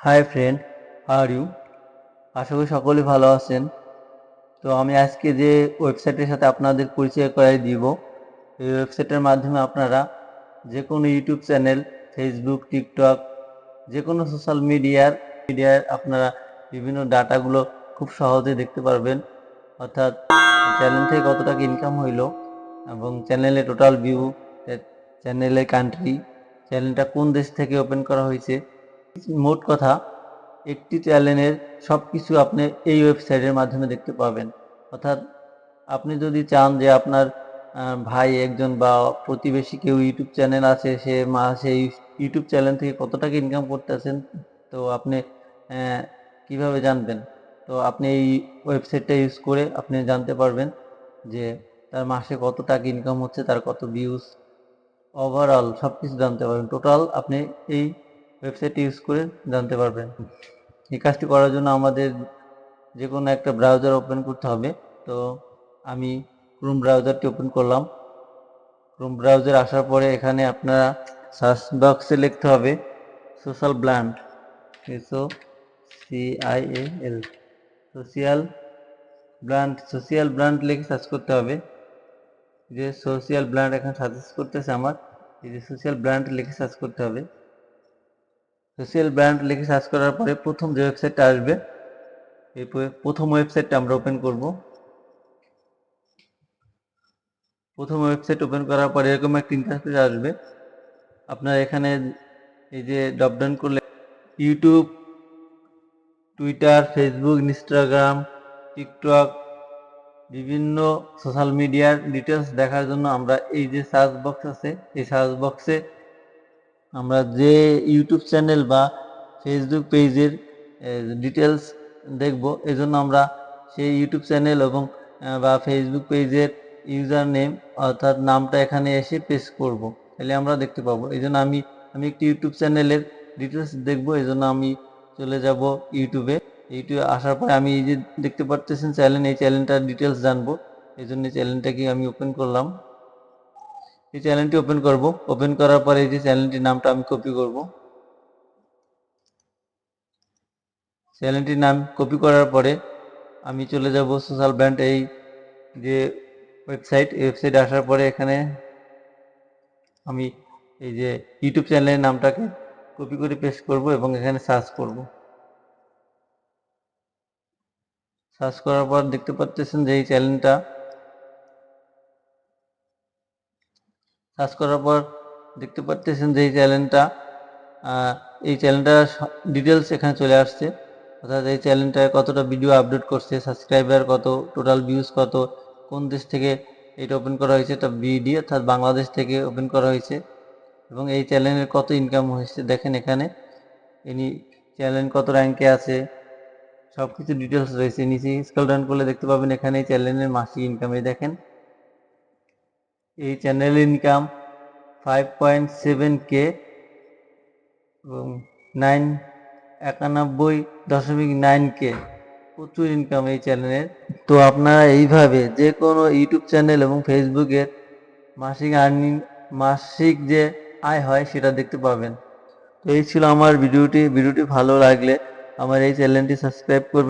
High friend are you আশা করি সকলে ভালো আছেন। তো আমি আজকে যে ওয়েবসাইটের সাথে আপনাদের পরিচয় করাই দিব, এই ওয়েবসাইটের মাধ্যমে আপনারা যে কোনো ইউটিউব চ্যানেল ফেসবুক টিকটক যে কোনো সোশ্যাল মিডিয়ার মিডিয়ার আপনারা বিভিন্ন ডাটাগুলো খুব সহজে দেখতে পারবেন। অর্থাৎ চ্যানেল থেকে কত টাকা ইনকাম হইল এবং চ্যানেলে টোটাল ভিউ চ্যানেলের কান্ট্রি চ্যানেলটা কোন দেশ থেকে ওপেন করা হয়েছে মোট কথা, একটি চ্যানেলের সব কিছু আপনি এই ওয়েবসাইটের মাধ্যমে দেখতে পাবেন। অর্থাৎ আপনি যদি চান যে আপনার ভাই একজন বা প্রতিবেশী কেউ ইউটিউব চ্যানেল আছে, সে মা মাসে ইউটিউব চ্যানেল থেকে কত টাকা ইনকাম করতেছেন, তো আপনি কীভাবে জানবেন? তো আপনি এই ওয়েবসাইটটা ইউজ করে আপনি জানতে পারবেন যে তার মাসে কত টাকা ইনকাম হচ্ছে, তার কত ভিউজ ওভারঅল সব কিছু জানতে পারবেন। টোটাল আপনি এই ওয়েবসাইট ইউজ করে জানতে পারবেন। এই কাজটি করার জন্য আমাদের যে কোনো একটা ব্রাউজার ওপেন করতে হবে। তো আমি ক্রোম ব্রাউজারটি ওপেন করলাম। ক্রোম ব্রাউজার আসার পরে এখানে আপনারা সার্চ বক্সে লিখতে হবে social brand S O C I L social brand social brand লিখে সার্চ করতে হবে। যে সোশিয়াল ব্র্যান্ড এখানে সাজেস্ট করতেছে আমার, এই যে সোশ্যাল ব্র্যান্ড লিখে সার্চ করতে হবে। সোশ্যাল ব্র্যান্ড লিখে সার্চ করার পরে প্রথম যে ওয়েবসাইটটা আসবে, এই প্রথম ওয়েবসাইটটা আমরা ওপেন করব। প্রথম ওয়েবসাইট ওপেন করার পরে এরকম একটা ইন্টারফেস আসবে। আপনার এখানে এই যে ড্রপ ডাউন করলে YouTube Twitter Facebook Instagram TikTok বিভিন্ন সোশ্যাল মিডিয়ার ডিটেলস দেখার জন্য আমরা এই যে সার্চ বক্স আছে, এই সার্চ বক্সে আমরা যে ইউটিউব চ্যানেল বা ফেসবুক পেজের ডিটেলস দেখব, এজন্য আমরা সেই ইউটিউব চ্যানেল এবং বা ফেসবুক পেজের ইউজার নেম অর্থাৎ নামটা এখানে এসে পেস্ট করব। তাহলে আমরা দেখতে পাবো। এই জন্য আমি আমি একটি ইউটিউব চ্যানেলের ডিটেলস দেখব এই জন্য আমি চলে যাব ইউটিউবে ইউটিউবে আসার পরে আমি এই যে দেখতে পারতেছেন চ্যানেল এই চ্যানেলটার ডিটেলস জানব। এই জন্য চ্যানেলটাকে আমি ওপেন করলাম। এই চ্যানেলটি ওপেন করব। ওপেন করার পরে এই যে চ্যানেলটির নামটা আমি কপি করব। চ্যানেলটির নাম কপি করার পরে আমি চলে যাব সোশ্যাল ব্র্যান্ড এই যে ওয়েবসাইট ওয়েবসাইট আসার পরে এখানে আমি এই যে ইউটিউব চ্যানেলের নামটাকে কপি করে পেস্ট করব এবং এখানে সার্চ করব। সার্চ করার পর দেখতে পাচ্ছেন যে এই চ্যানেলটা সার্চ করার পর দেখতে পাচ্ছেন যে এই চ্যানেলটা এই চ্যানেলটা ডিটেলস এখানে চলে আসছে। অর্থাৎ এই চ্যানেলটায় কতটা ভিডিও আপলোড করছে সাবস্ক্রাইবার কত টোটাল ভিউজ কত, কোন দেশ থেকে এটা ওপেন করা হয়েছে, এটা বিডি অর্থাৎ বাংলাদেশ থেকে ওপেন করা হয়েছে। এবং এই চ্যানেলের কত ইনকাম হয়েছে দেখেন এখানে। ইনি চ্যানেল কত র্যাঙ্কে আছে সব কিছু ডিটেলস রয়েছে। নিচে স্ক্রল ডাউন করলে দেখতে পাবেন এখানে চ্যানেলের মাসিক ইনকাম এই দেখেন। এই channel income five point seven K এবং নাইন একানব্বই দশমিক নাইন কে প্রচুর ইনকাম এই চ্যানেলের তো আপনারা এইভাবে যে কোনো ইউটিউব চ্যানেল এবং ফেসবুকের মাসিক আর্নিং মাসিক যে আয় হয় সেটা দেখতে পাবেন। তো এই ছিল আমার ভিডিওটি ভিডিওটি ভালো লাগলে আমার এই চ্যানেলটি সাবস্ক্রাইব করবেন।